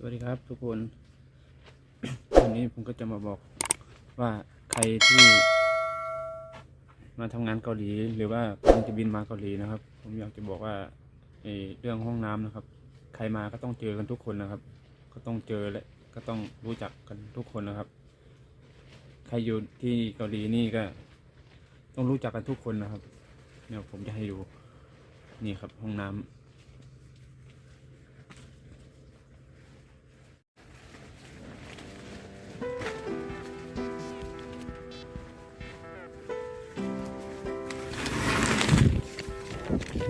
สวัสดีครับทุกคน วันนี้ผมก็จะมาบอกว่าใครที่ มาทำงานเกาหลีหรือว่ากำลังจะบินมาเกาหลีนะครับ ผมอยากจะบอกว่าเรื่องห้องน้ำนะครับ ใครมาก็ต้องเจอกันทุกคนนะครับ ก็ต้องเจอและก็ต้องรู้จักกันทุกคนนะครับ ใครอยู่ที่เกาหลีนี่ก็ ต้องรู้จักกันทุกคนนะครับเดี๋ยผมจะให้ดูนี่ครับห้องน้ำ ใค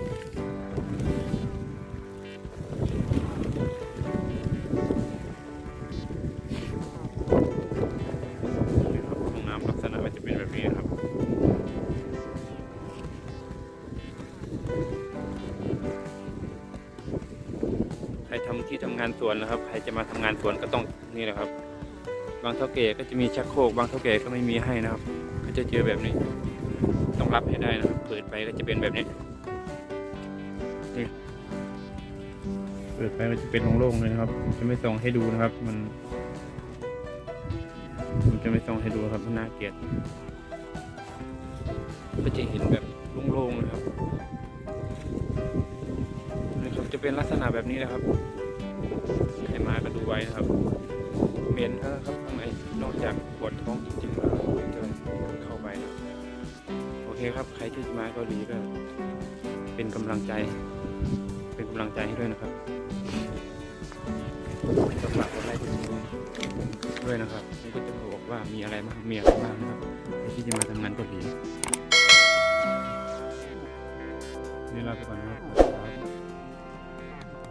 รทำที่ทำงานสวนนะครับ ใครจะมาทำงานสวนก็ต้องนี่แหละครับ บางเท่าเก๋ก็จะมีชักโครก บางเท่าเก๋ก็ไม่มีให้นะครับ ก็จะเจอแบบนี้ ต้องรับให้ได้นะครับ เปิดไปก็จะเป็นแบบนี้ นี่เปิดไปก็จะเป็นโล่งๆเลยนะครับจะไม่ส่องให้ดูนะครับ มันผมจะไม่ส่องให้ดูครับมันน่าเกลียดก็จะเห็นแบบโล่งๆนะครับนี่ครับ จะเป็นลักษณะแบบนี้นะครับใครมาก็ดูไว้นะครับเหม็นนะครับข้างในนอกจากปวดท้องจริงๆแล้วจะเข้าไปนะโอเคครับ ใครที่มาเกาหลีก็เป็นกำลังใจ เป็นกำลังใจให้ด้วยนะครับก็ฝากกดไลค์กดแชร์ด้วยนะครับผมก็จะบอกว่ามีอะไรบ้างมีอะไรบ้างนะครับที่จะมาทำงานเกาหลีนี่ลาไปก่อนนะครับ